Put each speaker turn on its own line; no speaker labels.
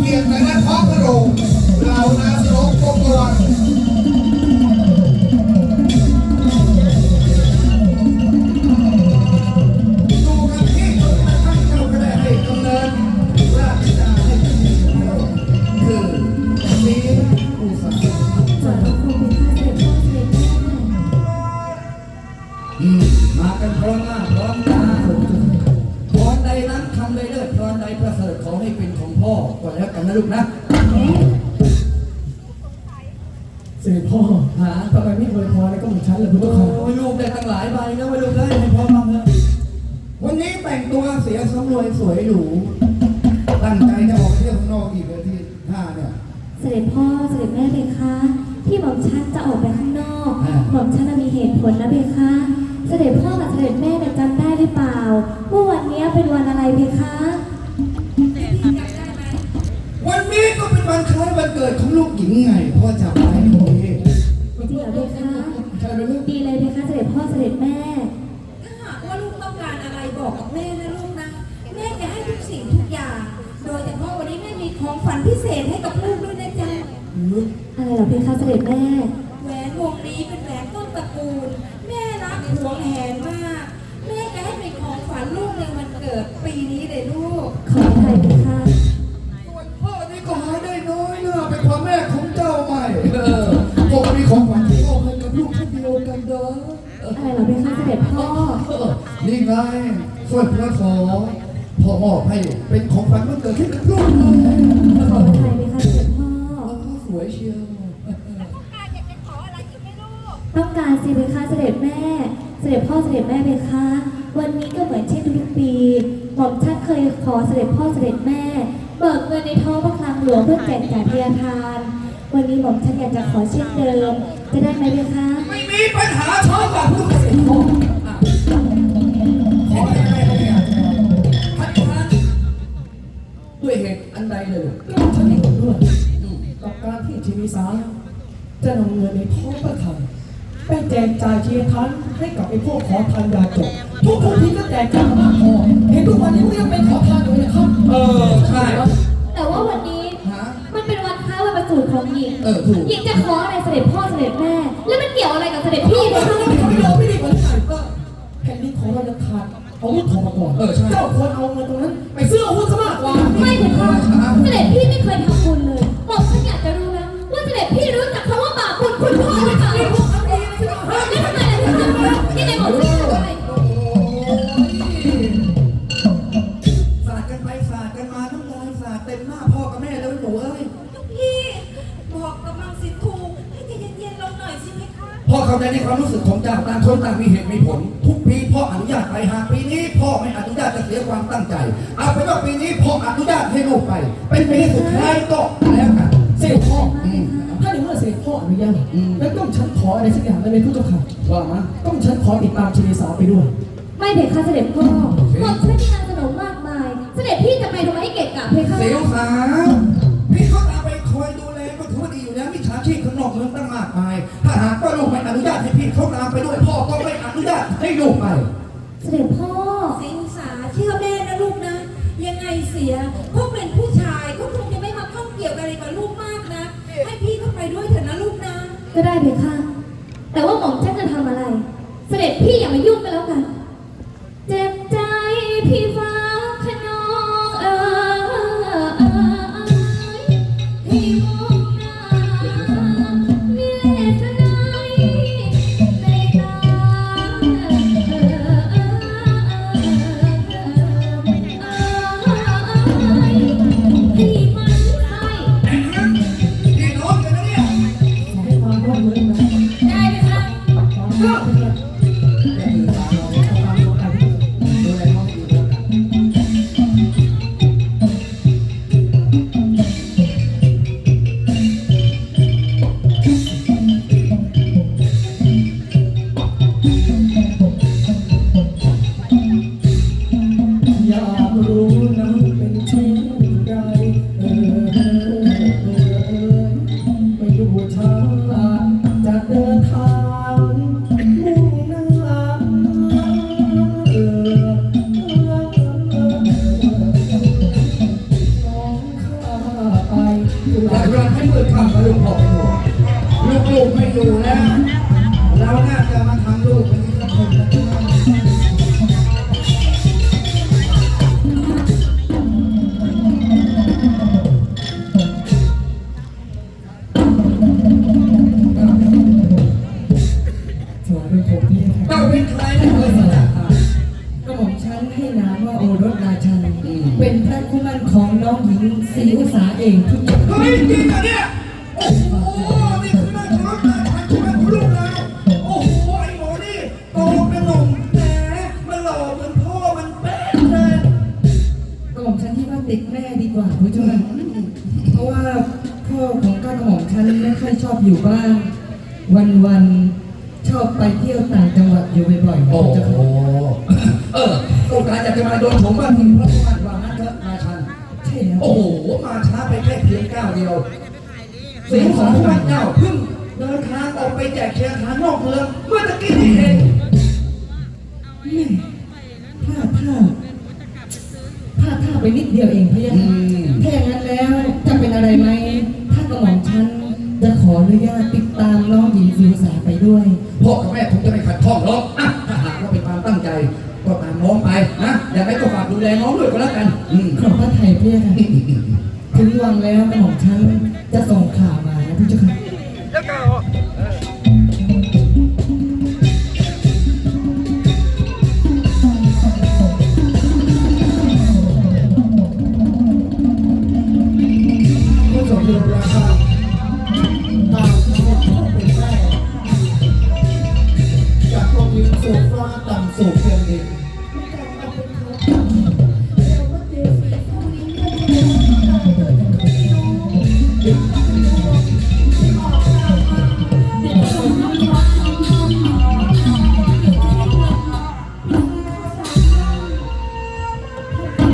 เพียงแต่ละท้องพระโรงเล้ว
กันนะลูกนะ
เสด็จพ่อ
หา
ทำไมไม่อวยพรในก็เหมือนฉันเลยพุทธ
โอ้
ค่ะ
ยลูกได้ตั้งหลายใบนะว่าลูกได้ให้พ่อบ้างเถอะวันนี้แต่งตัวเสียสำรวยสวยหรู
ตั้งใจจะออกไปเที่ยวข้างนอกอีกเลยที่ท่าเนี่ย
เสด็จพ่อเสด็จแม่เพคะที่หม่อมฉันจะออกไปข้างนอกหม่อมฉันน่ะมีเหตุผลนะเพคะเสด็จพ่อกับเสด็จแม่เนี่ยจำได้หรือเปล่าว่าวันนี้เป็นวันอะไรเพคะ
วันคล้ายวันเกิดของลูกหญิงไงพ่อจำได้ตรงนี้
จริงเหรอเพคะ
ใช่ไหมลูก
ดีเลยเพคะเสด็จพ่อเสด็จแม่
ถ้าหากว่าลูกต้องการอะไรบอกกับแม่นะลูกนะ แม่จะให้ทุกสิ่งทุกอย่าง โดยเฉพาะวันนี้แม่มีของฝันพิเศษให้กับลูกด้วยนะจ๊ะ
อะไรเหรอเพคะเสด็จแม่
แหวนวงนี้เป็นแหวนต้นตระกูล แม่รักหวงแหนมาก แม่จะให้เป็นของฝันลูกในวันเกิดปีนี้เลยลูก
ขออะ เหรอเพคะเสด็จพ่อ
นี่ไงส่วนพระขอพ่อมอบให้เป็นของขวัญวันเกิดให้กับลูกเลย
ขออะไรเพคะเสด็จพ่อ
สวยเชียว
ต้องการสิเพคะเสด็จแม่ เสด็จพ่อเสด็จแม่เพคะ วันนี้ก็เหมือนเช่นทุกปีหม่อมชัดเคยขอเสด็จพ่อเสด็จแม่ เบิกเงินในท้องพระคลังหลวงเพื่อแจกจ่ายพยาทาน วันนี้หม่อมชัดอยากจะขอเช่นเดิม จะได้ไหมเพคะ
ไม่มีปัญหาท้องกับลูกเกษตรพ่ออะขอให้แม่เขาเนี่ยคัดค้านด้วยเหตุอันใดเลยก
ก็ฉันเห็นด้วยกับการที่ชีวิสาจะนำเงินในท้องประคำไปแจกจ่ายเชียร์ทันให้กับไอ้พวกขอทานยาจบทุกคนที่ก็แจกจ่ายมากพอเห็นทุกวันนี้ก็ยังเป็นขอทาน เอ
อถูก
หญิงจะขออะไรเสด็จพ่อเสด็จแม่ แล้วมันเกี่ยวอะไรกับเสด็จพี่เพ
ไม่
คะ
ได้ไม่ได้ไม่ได้ผลขายก็แผ่นดินของเราจะขาดอาวุธของมาก่อน
เออใช่
เจ้าควรเอาเงินตรงนั้น ไปซื้ออาวุธซะมากกว่า
ไม่เพคะเสด็จพี่ไม่เคยทำ
เข้า
ใจในความรู้สึกของเจ้าต่างคนต่างมีเหตุมีผล ทุกปีพ่ออนุญาตไปหากปีนี้ พ่อไม่อนุญาตจะเสียความตั้งใจเอาเป็นว่าปีนี้พ่ออนุญาตให้ลูกไป เป็นปีสุดท้ายก็แล้วกัน
เสด็จพ่อ
อืม
ถ้าในเมื่อเสด็จพ่ออนุญาต
อืม
แล้วต้องฉันขออะไรสักอย่างได้ไหมทุกเจ้าค่ะ
ว่ามา
ต้องฉันขอติดตามชีวิสาไปด้วย
ไม่เพคะเสด็จพ่อหม่อมฉันมีนางสนมมากมาย เสด็จพี่จะไปทำไมให้เกะกะเพคะ
เสียวสาวพี่เขาตามไปคอยดูแลก็ถือว่าดีอยู่แล้วมิจฉาชีพข้างนอกเมืองตั้งมากมาย ถ้าหากว่าลู ก็ไม่อให้ลูกไป
เสด็จพ่อ
สิงสาเชื่อแม่นะลูกนะ ยังไงเสียพวกเป็นผู้ชายก็คงจะไม่มาข้องเกี่ยวอะไรกับลูกมากนะ ให้พี่เข้าไปด้วยเถอะนะลูกนะ
ก็ได้เพคะ แต่ว่าหม่อมฉันจะทำอะไร เสด็จพี่อย่ามายุ่งก็แล้วกันู่
แต่เวลาให้มือข้ามมาลูกพอไปดู
ลูกๆไม่อยู่แล้ว เราน่าจะมาทำลูกเป็น
รส
ราชันเป็นพระคู่มั่นของน้องหญิงศรีอุษาเองทุกอย่าง
เฮ้ยจริงเหรอเนี่ย โอ้โห นี่คือหน้าเคารพหน้าชันใช่ไหมคุณลูกเราโอ้โห ไอ้หมอนี่โตเป็นหนุ่มแหมมันหล่อเหมือนพ่อมันเป๊ะเลย
กระหม่อมฉันที่ว่าติดแม่ดีกว่าคุณเจ้าค่ะเพราะว่าพ่อของก้ากระหม่อมฉันไม่ค่อยชอบอยู่บ้าน วันๆชอบไปเที่ยวต่างจังหวัดอยู่บ่อยๆ
โอ้
คุณเจ้า
โห
ค่ะ
จะมาโดนผมบ้างทีพระผู้มั่นว่างั้นเถอะราชัน
ใช่แล้ว
โอ้โหมาช้าไปแค่เพียงก้าวเดียวเสียงของพระเจ้าเพิ่งเดินทางออกไปแจกแชร์ทางนอกเมืองเมื่อตะกี้นี่เอง
แม่พลาดท่าพลาดท่าไปนิดเดียวเองพี่ยะ
อืม
ถ้าอย่างนั้นแล้วจะเป็นอะไรไหมถ้ากระหม่อมฉันจะขออนุญาตติดตามน้องหญิงฟิวสาไปด้วย
พ่อกับแม่คงจะไม่ขัดข้องหรอกถ้าหากว่าเป็นความตั้งใจ ก็ตามน้องไปนะอย่างไรก็ฝากดูแลน้องด้วยก็แล้วกันอืม
ขอบพระไทยเพี่ยค่ะถึงวังแล้วกระหม่อมฉันจะส่งข่าวมานะพี่เจ้าค่ะ
ผู้ชมที่รักครั
Thank you.